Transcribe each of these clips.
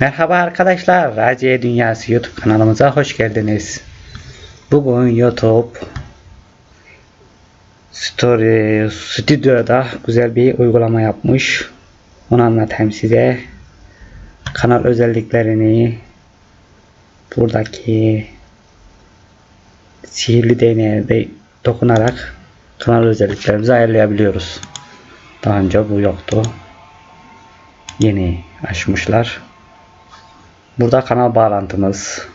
Merhaba arkadaşlar, Raciye Dünyası YouTube kanalımıza hoş geldiniz. Bugün YouTube Story Studio'da güzel bir uygulama yapmış. Onu anlatayım size. Kanal özelliklerini buradaki sihirli değneğe de dokunarak kanal özelliklerimizi ayarlayabiliyoruz. Daha önce bu yoktu. Yeni açmışlar. Burada kanal bağlantımız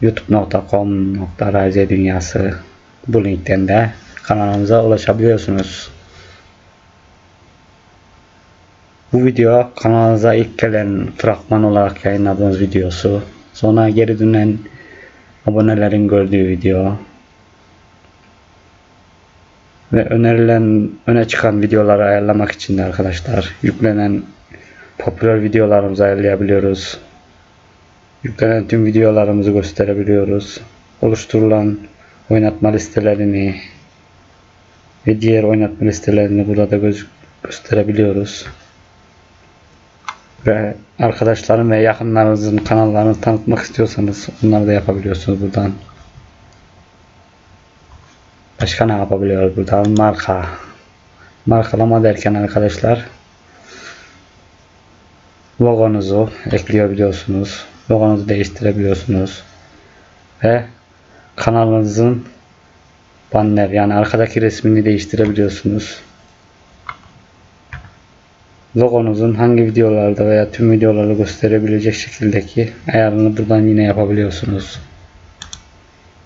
youtube.com.rz dünyası bu linkten de kanalımıza ulaşabiliyorsunuz. Bu video kanalınıza ilk gelen fragman olarak yayınladığınız videosu. Sonra geri dönen abonelerin gördüğü video. Ve önerilen öne çıkan videoları ayarlamak için de arkadaşlar yüklenen popüler videolarımızı ayarlayabiliyoruz. Yüklenen tüm videolarımızı gösterebiliyoruz. Oluşturulan oynatma listelerini ve diğer oynatma listelerini burada göz gösterebiliyoruz. Ve arkadaşların ve yakınlarınızın kanallarını tanıtmak istiyorsanız onları da yapabiliyorsunuz buradan. Başka ne yapabiliyoruz buradan? Marka. Markalama derken arkadaşlar logonuzu ekleyebiliyorsunuz. Logonuzu değiştirebiliyorsunuz. Ve kanalınızın banner yani arkadaki resmini değiştirebiliyorsunuz. Logonuzun hangi videolarda veya tüm videolarda gösterebilecek şekildeki ayarını buradan yine yapabiliyorsunuz.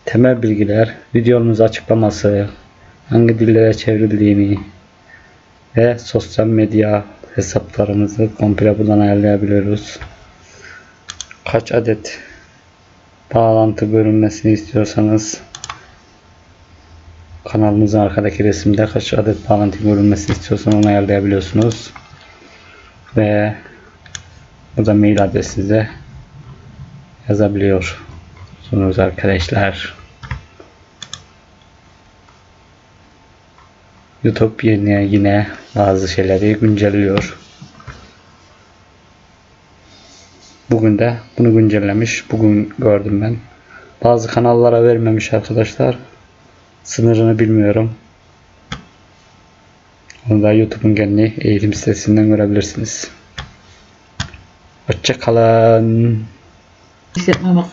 Temel bilgiler, videonun açıklaması, hangi dillere çevrildiğini ve sosyal medya hesaplarımızı komple buradan ayarlayabiliyoruz. Kaç adet bağlantı görünmesini istiyorsanız kanalımızın arkadaki resimde kaç adet bağlantı görünmesini istiyorsanız onu ayarlayabiliyorsunuz. Ve burada mail adresinize yazabiliyorsunuz arkadaşlar. YouTube yine yine bazı şeyleri güncelliyor. Bugün de bunu güncellemiş. Bugün gördüm ben. Bazı kanallara vermemiş arkadaşlar. Sınırını bilmiyorum. Onu da YouTube'un kendi eğitim sitesinden görebilirsiniz. Hoşçakalın. Hissetme bak.